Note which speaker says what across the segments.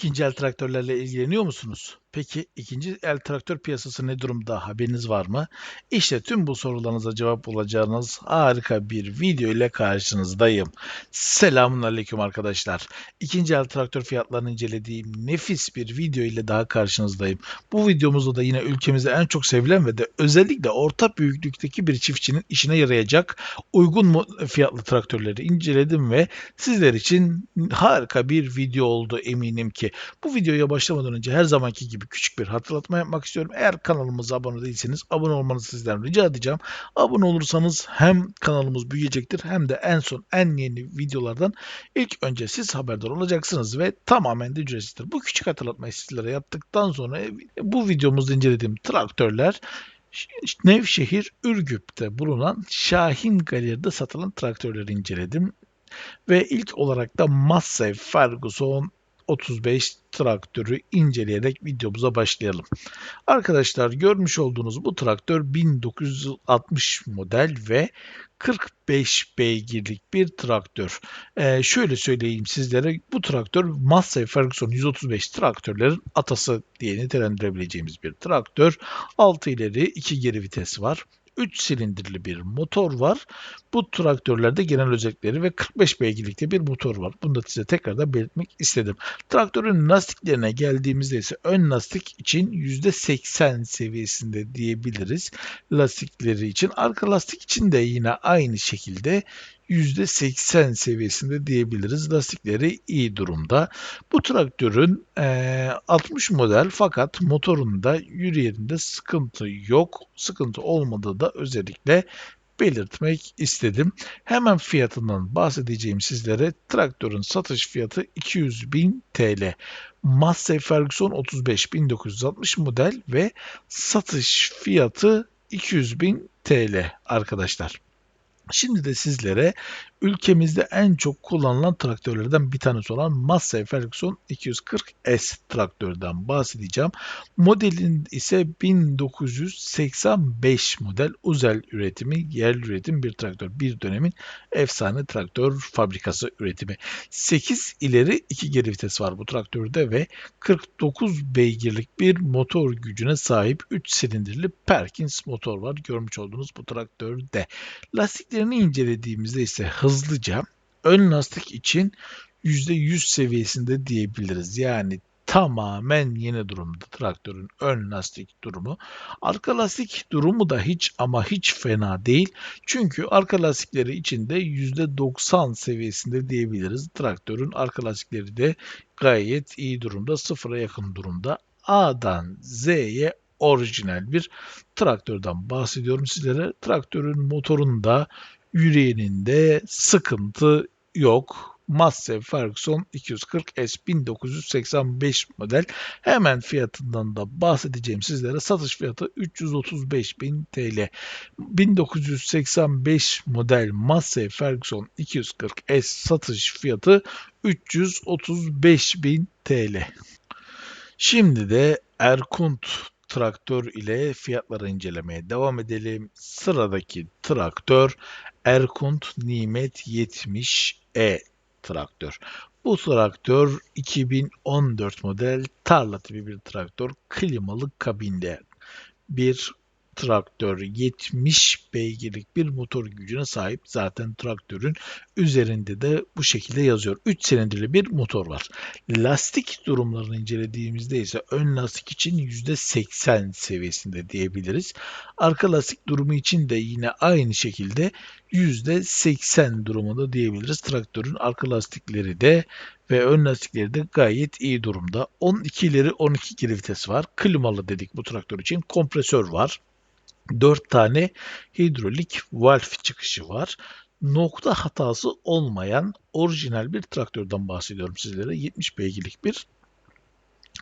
Speaker 1: İkinci el traktörlerle ilgileniyor musunuz? Peki ikinci el traktör piyasası ne durumda? Haberiniz var mı? İşte tüm bu sorularınıza cevap bulacağınız harika bir video ile karşınızdayım. Selamun aleyküm arkadaşlar. İkinci el traktör fiyatlarını incelediğim nefis bir video ile daha karşınızdayım. Bu videomuzda da yine ülkemizde en çok sevilen ve de özellikle orta büyüklükteki bir çiftçinin işine yarayacak uygun fiyatlı traktörleri inceledim ve sizler için harika bir video oldu eminim ki. Bu videoya başlamadan önce her zamanki gibi küçük bir hatırlatma yapmak istiyorum. Eğer kanalımıza abone değilseniz abone olmanızı sizden rica edeceğim. Abone olursanız hem kanalımız büyüyecektir hem de en son en yeni videolardan ilk önce siz haberdar olacaksınız ve tamamen de ücretsizdir. Bu küçük hatırlatmayı sizlere yaptıktan sonra bu videomuzda incelediğim traktörler Nevşehir Ürgüp'te bulunan Şahin Galeri'de satılan traktörleri inceledim. Ve ilk olarak da Massey Ferguson 35 traktörü inceleyerek videomuza başlayalım. Arkadaşlar görmüş olduğunuz bu traktör 1960 model ve 45 beygirlik bir traktör. Ee, şöyle söyleyeyim sizlere bu traktör Massey Ferguson 135 traktörlerin atası diye nitelendirebileceğimiz bir traktör. 6 ileri 2 geri vites var. 3 silindirli bir motor var. Bu traktörlerde genel özellikleri ve 45 beygirlikte bir motor var. Bunu da size tekrardan belirtmek istedim. Traktörün lastiklerine geldiğimizde ise ön lastik için %80 seviyesinde diyebiliriz. Lastikleri için. Arka lastik için de yine aynı şekilde %80 seviyesinde diyebiliriz. Lastikleri iyi durumda. Bu traktörün e, 60 model fakat motorunda yürüyeninde sıkıntı yok. Sıkıntı olmadığı da özellikle belirtmek istedim. Hemen fiyatından bahsedeceğim sizlere. Traktörün satış fiyatı 200 bin TL. Massey Ferguson 35 1960 model ve satış fiyatı 200 bin TL arkadaşlar. Şimdi de sizlere ülkemizde en çok kullanılan traktörlerden bir tanesi olan Massey Ferguson 240S traktörden bahsedeceğim. Modelin ise 1985 model özel üretimi, yerli üretim bir traktör. Bir dönemin efsane traktör fabrikası üretimi. 8 ileri 2 geri vites var bu traktörde ve 49 beygirlik bir motor gücüne sahip 3 silindirli Perkins motor var. Görmüş olduğunuz bu traktörde. Lastiklerini incelediğimizde ise hız hızlıca ön lastik için %100 seviyesinde diyebiliriz. Yani tamamen yeni durumda traktörün ön lastik durumu. Arka lastik durumu da hiç ama hiç fena değil. Çünkü arka lastikleri içinde %90 seviyesinde diyebiliriz. Traktörün arka lastikleri de gayet iyi durumda. Sıfıra yakın durumda. A'dan Z'ye orijinal bir traktörden bahsediyorum sizlere. Traktörün motorunda yüreğinde sıkıntı yok. Massey Ferguson 240S 1985 model. Hemen fiyatından da bahsedeceğim sizlere. Satış fiyatı 335.000 TL. 1985 model Massey Ferguson 240S satış fiyatı 335.000 TL. Şimdi de Erkunt traktör ile fiyatları incelemeye devam edelim. Sıradaki traktör Erkunt Nimet 70E traktör. Bu traktör 2014 model tarla tipi bir traktör. Klimalı kabinde bir traktör 70 beygirlik bir motor gücüne sahip. Zaten traktörün üzerinde de bu şekilde yazıyor. 3 silindirli bir motor var. Lastik durumlarını incelediğimizde ise ön lastik için %80 seviyesinde diyebiliriz. Arka lastik durumu için de yine aynı şekilde %80 durumunda diyebiliriz. Traktörün arka lastikleri de ve ön lastikleri de gayet iyi durumda. 12 ileri 12 geri vites var. Klimalı dedik bu traktör için. Kompresör var. 4 tane hidrolik valve çıkışı var. Nokta hatası olmayan orijinal bir traktörden bahsediyorum sizlere. 70 beygirlik bir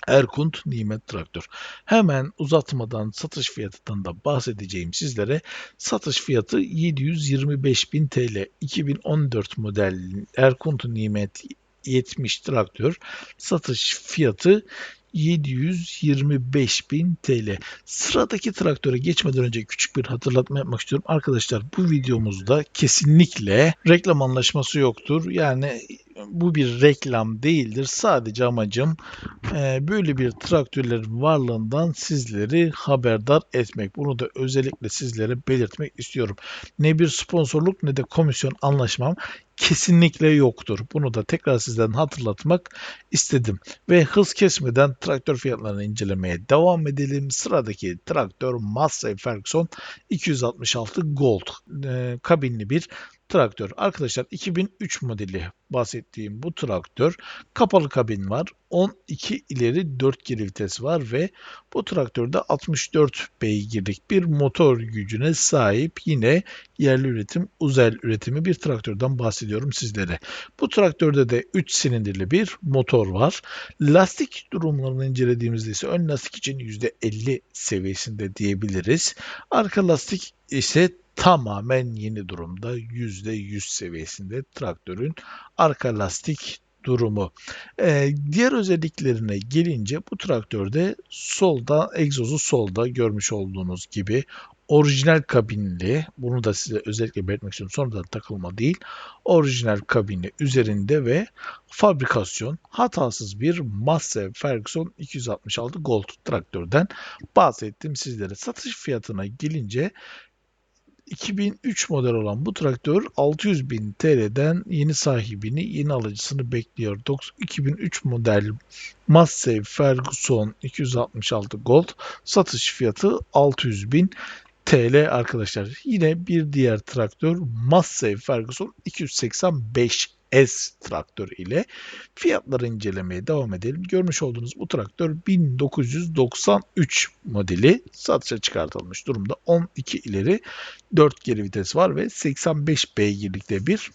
Speaker 1: Erkunt Nimet Traktör. Hemen uzatmadan satış fiyatından da bahsedeceğim sizlere. Satış fiyatı 725.000 TL. 2014 model Erkunt Nimet 70 traktör satış fiyatı 725.000 TL. Sıradaki traktöre geçmeden önce küçük bir hatırlatma yapmak istiyorum. Arkadaşlar bu videomuzda kesinlikle reklam anlaşması yoktur. Yani bu bir reklam değildir. Sadece amacım e, böyle bir traktörlerin varlığından sizleri haberdar etmek. Bunu da özellikle sizlere belirtmek istiyorum. Ne bir sponsorluk ne de komisyon anlaşmam kesinlikle yoktur. Bunu da tekrar sizden hatırlatmak istedim. Ve hız kesmeden traktör fiyatlarını incelemeye devam edelim. Sıradaki traktör Massey Ferguson 266 Gold e, kabinli bir traktör. Arkadaşlar 2003 modeli bahsettiğim bu traktör kapalı kabin var. 12 ileri 4 geri vites var ve bu traktörde 64 beygirlik bir motor gücüne sahip yine yerli üretim uzel üretimi bir traktörden bahsediyorum sizlere. Bu traktörde de 3 silindirli bir motor var. Lastik durumlarını incelediğimizde ise ön lastik için %50 seviyesinde diyebiliriz. Arka lastik ise tamamen yeni durumda %100 seviyesinde traktörün arka lastik durumu. Ee, diğer özelliklerine gelince bu traktörde solda egzozu solda görmüş olduğunuz gibi orijinal kabinli bunu da size özellikle belirtmek istiyorum sonradan takılma değil orijinal kabinli üzerinde ve fabrikasyon hatasız bir Massey Ferguson 266 Gold traktörden bahsettim sizlere satış fiyatına gelince 2003 model olan bu traktör 600 bin TL'den yeni sahibini, yeni alıcısını bekliyor. 2003 model Massey Ferguson 266 Gold satış fiyatı 600 bin TL arkadaşlar. Yine bir diğer traktör Massey Ferguson 285 S traktör ile fiyatları incelemeye devam edelim. Görmüş olduğunuz bu traktör 1993 modeli satışa çıkartılmış durumda. 12 ileri 4 geri vites var ve 85 beygirlikte bir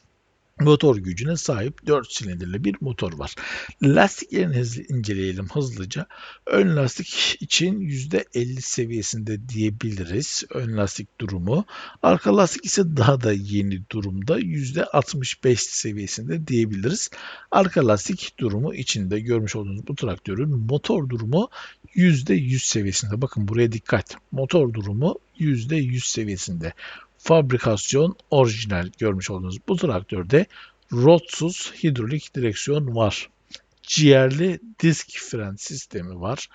Speaker 1: motor gücüne sahip 4 silindirli bir motor var. Lastiklerini hızlı inceleyelim hızlıca. Ön lastik için %50 seviyesinde diyebiliriz. Ön lastik durumu. Arka lastik ise daha da yeni durumda. %65 seviyesinde diyebiliriz. Arka lastik durumu içinde görmüş olduğunuz bu traktörün motor durumu %100 seviyesinde. Bakın buraya dikkat. Motor durumu %100 seviyesinde fabrikasyon orijinal görmüş olduğunuz bu traktörde rodsuz hidrolik direksiyon var. Ciğerli disk fren sistemi var.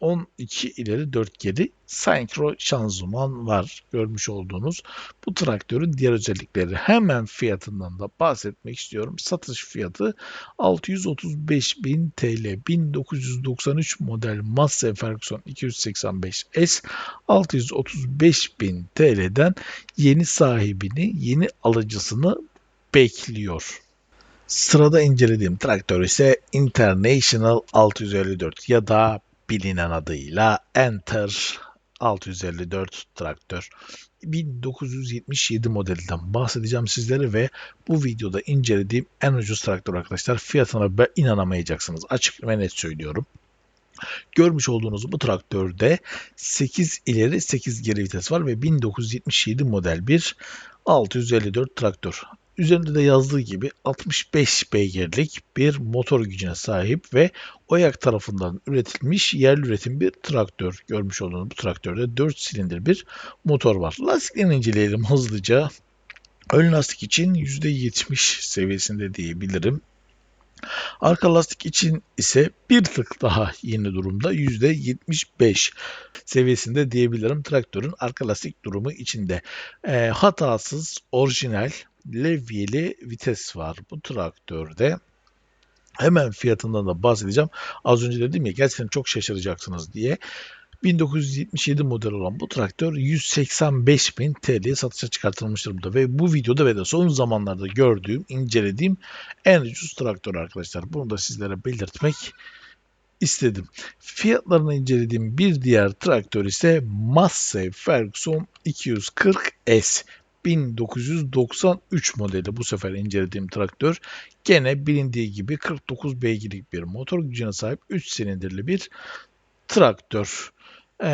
Speaker 1: 12 ileri 4 geri senkro şanzıman var görmüş olduğunuz bu traktörün diğer özellikleri hemen fiyatından da bahsetmek istiyorum. Satış fiyatı 635.000 TL 1993 model Massey Ferguson 285S 635.000 TL'den yeni sahibini yeni alıcısını bekliyor. Sırada incelediğim traktör ise International 654 ya da bilinen adıyla Enter 654 traktör. 1977 modelinden bahsedeceğim sizlere ve bu videoda incelediğim en ucuz traktör arkadaşlar. Fiyatına inanamayacaksınız. Açık ve net söylüyorum. Görmüş olduğunuz bu traktörde 8 ileri 8 geri vites var ve 1977 model bir 654 traktör. Üzerinde de yazdığı gibi 65 beygirlik bir motor gücüne sahip ve OYAK tarafından üretilmiş yerli üretim bir traktör. Görmüş olduğunuz bu traktörde 4 silindir bir motor var. Lastiklerini inceleyelim hızlıca. Ön lastik için %70 seviyesinde diyebilirim. Arka lastik için ise bir tık daha yeni durumda %75 seviyesinde diyebilirim traktörün arka lastik durumu içinde. E, hatasız, orijinal, levyeli vites var bu traktörde. Hemen fiyatından da bahsedeceğim. Az önce dedim ya gerçekten çok şaşıracaksınız diye. 1977 model olan bu traktör 185 bin TL'ye satışa çıkartılmış durumda ve bu videoda ve de son zamanlarda gördüğüm, incelediğim en ucuz traktör arkadaşlar. Bunu da sizlere belirtmek istedim. Fiyatlarını incelediğim bir diğer traktör ise Massey Ferguson 240S. 1993 modeli bu sefer incelediğim traktör. Gene bilindiği gibi 49 beygirlik bir motor gücüne sahip 3 silindirli bir traktör. E,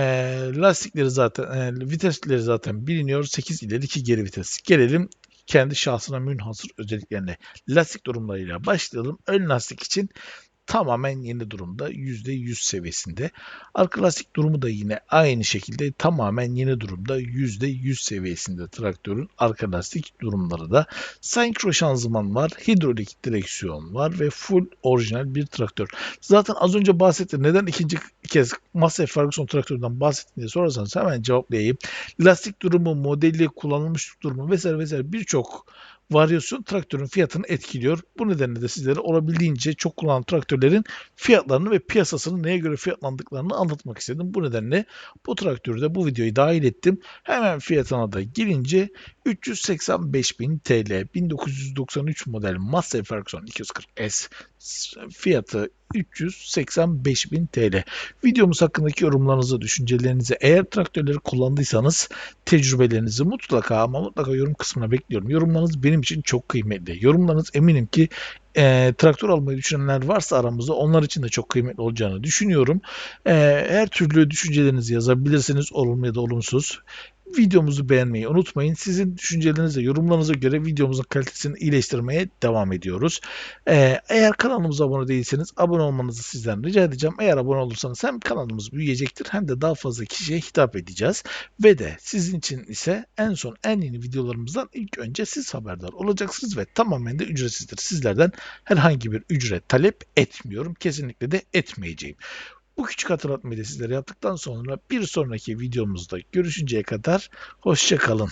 Speaker 1: lastikleri zaten, e, vitesleri zaten biliniyor. 8 ileri 2 geri vites. Gelelim kendi şahsına münhasır özelliklerine. Lastik durumlarıyla başlayalım. Ön lastik için tamamen yeni durumda. %100 seviyesinde. Arka lastik durumu da yine aynı şekilde tamamen yeni durumda. %100 seviyesinde traktörün arka lastik durumları da. Senkro şanzıman var, hidrolik direksiyon var ve full orijinal bir traktör. Zaten az önce bahsettim. Neden ikinci kez Massey Ferguson traktöründen bahsettim diye sorarsanız hemen cevaplayayım. Lastik durumu, modeli, kullanılmış durumu vesaire vesaire birçok varyasyon traktörün fiyatını etkiliyor. Bu nedenle de sizlere olabildiğince çok kullanılan traktörlerin fiyatlarını ve piyasasını neye göre fiyatlandıklarını anlatmak istedim. Bu nedenle bu traktörü de bu videoyu dahil ettim. Hemen fiyatına da girince 385.000 TL 1993 model Massey Ferguson 240S fiyatı 385.000 TL. Videomuz hakkındaki yorumlarınızı, düşüncelerinizi eğer traktörleri kullandıysanız tecrübelerinizi mutlaka ama mutlaka yorum kısmına bekliyorum. Yorumlarınız benim için çok kıymetli. Yorumlarınız eminim ki e, traktör almayı düşünenler varsa aramızda onlar için de çok kıymetli olacağını düşünüyorum. E, her türlü düşüncelerinizi yazabilirsiniz olumlu ya da olumsuz. Videomuzu beğenmeyi unutmayın. Sizin düşüncelerinize, yorumlarınıza göre videomuzun kalitesini iyileştirmeye devam ediyoruz. Ee, eğer kanalımıza abone değilseniz abone olmanızı sizden rica edeceğim. Eğer abone olursanız hem kanalımız büyüyecektir hem de daha fazla kişiye hitap edeceğiz. Ve de sizin için ise en son en yeni videolarımızdan ilk önce siz haberdar olacaksınız ve tamamen de ücretsizdir. Sizlerden herhangi bir ücret talep etmiyorum. Kesinlikle de etmeyeceğim. Bu küçük hatırlatmayı da sizlere yaptıktan sonra bir sonraki videomuzda görüşünceye kadar hoşçakalın.